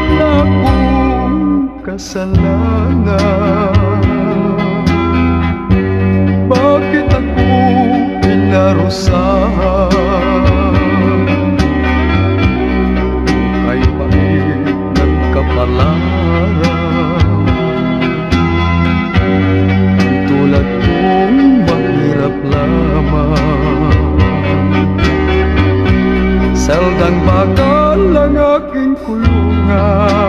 wala kong kasalanan Bakit ako pinarusahan Oh.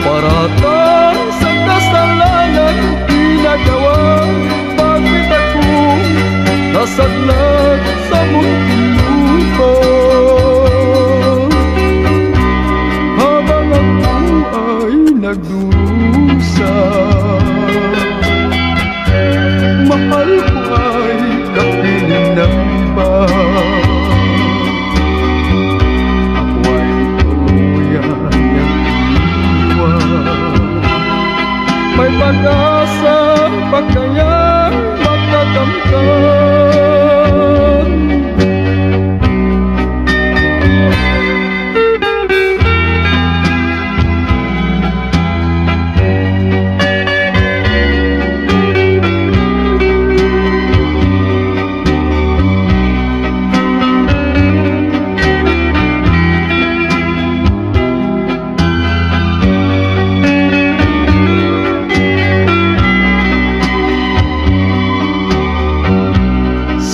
Paratan sa kasalanan ginagawa Bakit ako nasaklan sa munting lupa Habang ako ay nagdulo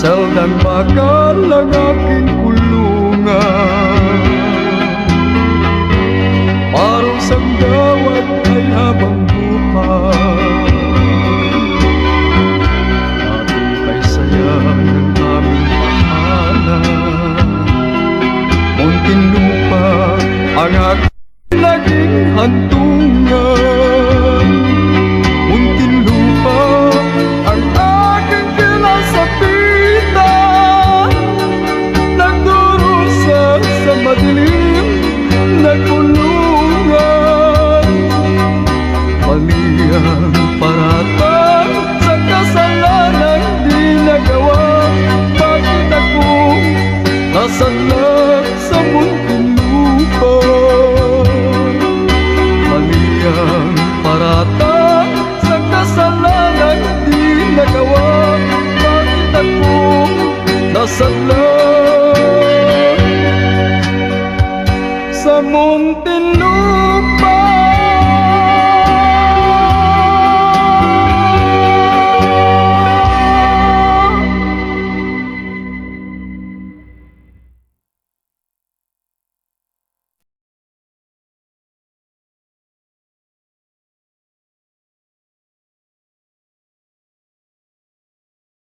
Seldang bakal ang aking kulungan Parang sanggawat ay habang buhay. Matukoy saya ng aming pahala Muntin lupa ang aking laging hantu